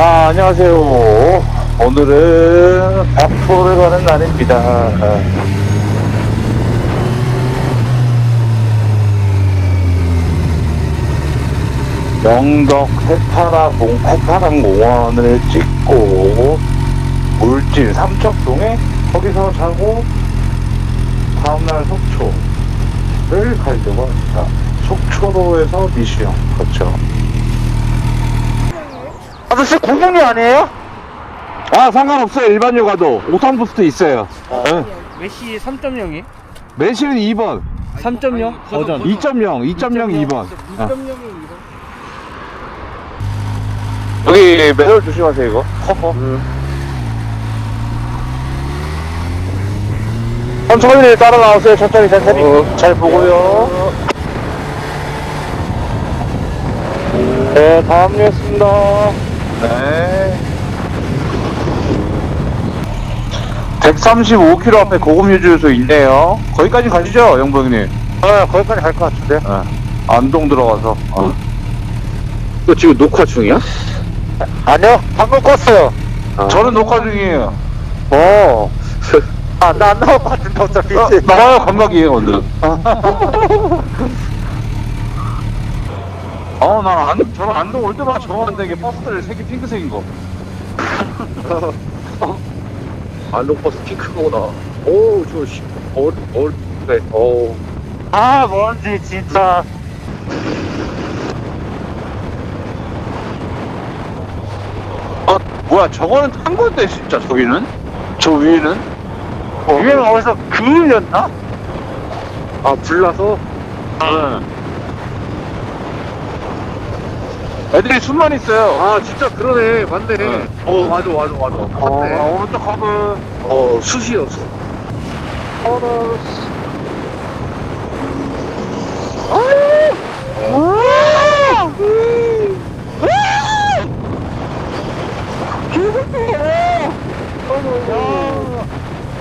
안녕하세요. 오늘은 박포를 가는 날입니다. 영덕 해파라공, 해파랑공원을 찍고 울진 삼척동에 거기서 자고 다음날 속초를 가려고 합니다. 속초로에서 미시형 그렇죠. 아저씨 공공이 아니에요? 아 상관없어요. 일반료 가도. 오탄 부스트 있어요. 네. 메시 3.0이? 매실은 2번. 3.0 버전. 2.0 2.0 2번. 2.0이 여기 매설 조심하세요 이거. 커버 천천히 따라 나오세요. 천천히 천천히. 잘 보고요. 네 다음이었습니다 네 135km 앞에 고급 유주소 있네요 거기까지 가시죠 영봉님 네 거기까지 갈 것 같은데 안동 들어가서 어. 너 지금 녹화 중이야? 아니요, 방금 껐어요. 저는 녹화 중이에요. 어. 아, 나 안 나올 것 같은데, 어차피. 나와요, 감각이에요, 오늘. 어, 난 안, 저는 안동 올 때마다 좋아하는데, 이게 버스들 색이 핑크색인 거. 안동버스 핑크구나. 오, 저, 씨, 얼, 얼, 네, 오. 아, 뭔지, 진짜. 아, 뭐야, 저거는 탄 건데, 진짜, 저기는? 저 위에는? 위에는 어디서 그을렸나? 아, 불나서? 네. 애들이 숨만 있어요. 아, 진짜 그러네. 맞네. 네. 어, 맞아, 맞아, 맞아. 어, 맞네. 오른쪽 커브. 어, 숯이었어.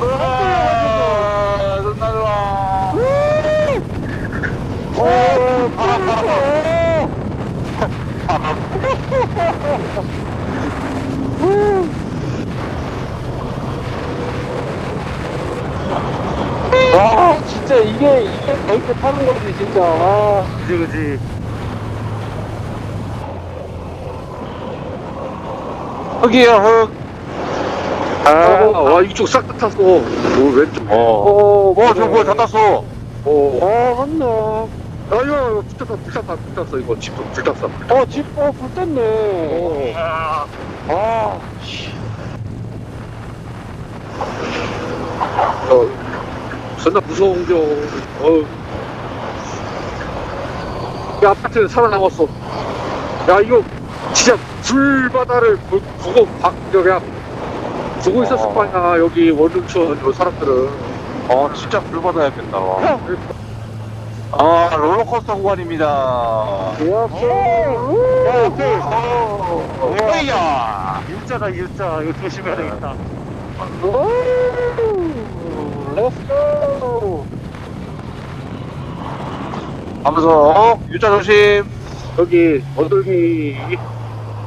아, 존나 좋아. 오, 바람, 바람. 와, 진짜 이게, 이게 바이크 타는 거지, 진짜. 아. 그지, 그지. 흑이에요, 흑. 아, 와, 이쪽 싹 다 탔어. 오, 왼쪽. 어. 어, 뭐, 저 뭐야, 다 땄어. 오. 어, 맞네. 아, 이거, 불탔다, 불탔다, 불탔어. 이거 집도 불탔어. 어, 집, 어, 불 뗐네. 오. 아, 씨. 어, 존나 무서운 겨. 어. 야, 아파트는 살아남았어. 야, 이거 진짜 불바다를 보- 보고 박, 그냥 보고 있었을 거 아니야. 여기 원룸촌 요 사람들은. 어, 진짜 불 받아야겠다. 와. 아, 롤러코스터 구간입니다. 오야! U자다 U자 이거 조심해야 되겠다 렛츠고! 하면서, 어, 유자 조심. 여기 언덕이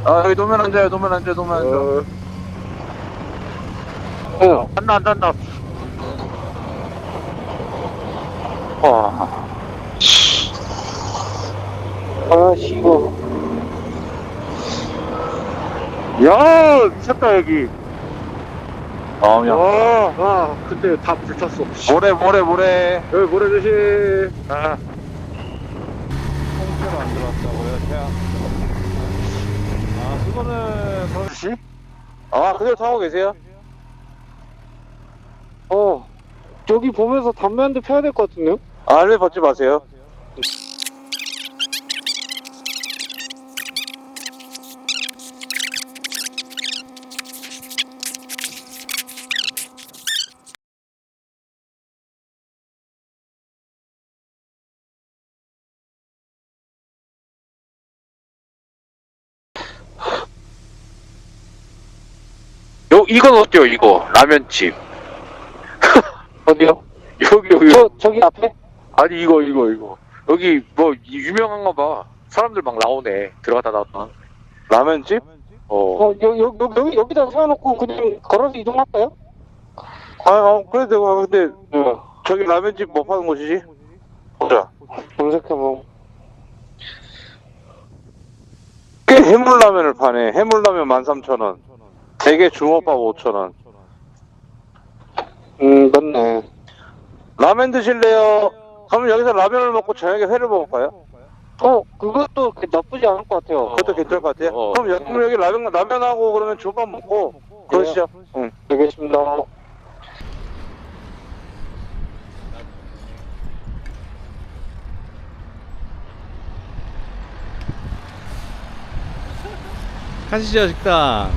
아, 여기 놓으면 앉아요, 놓으면 앉아요, 놓으면 앉아. 어, 어, 한다, 한다, 한다. 와. 아, 씨고. 야, 미쳤다, 여기. 어, 야. 와, 아, 근데 다 불탔어. 모래, 모래, 모래. 여기 모래 조심. 아. 통째로 안 들어왔다고 요, 태양? 아, 그거는, 서울시? 아, 그대로 타고 계세요? 어 저기 보면서 담배 한 대 펴야 될 것 같은데요? 아, 를 벗지 마세요. 이건 어때요, 이거? 라면집. 어디요? 여기, 여기. 저 저기 앞에? 아니, 이거, 이거, 이거. 여기, 뭐, 이 유명한가 봐. 사람들 막 나오네. 들어갔다 나왔다. 라면집? 어. 어, 여, 여, 여, 여기, 여기다 세워놓고 그냥 걸어서 이동할까요? 아, 아 그래도 아, 근데 네. 저기 라면집 뭐 파는 곳이지? 보자. 검색해보. 꽤 해물라면을 파네. 해물라면 13,000원. 대게 주먹밥 5,000원. 음, 맞네. 라면 드실래요? 그럼 여기서 라면을 먹고 저녁에 회를 먹을까요? 어, 그것도 그 나쁘지 않을 것 같아요. 그것도 괜찮을 것 같아요. 어. 그럼 여기, 그럼 여기 라면, 라면하고 그러면 주먹밥 먹고 그러시죠. 응. 알겠습니다. 가시죠 식당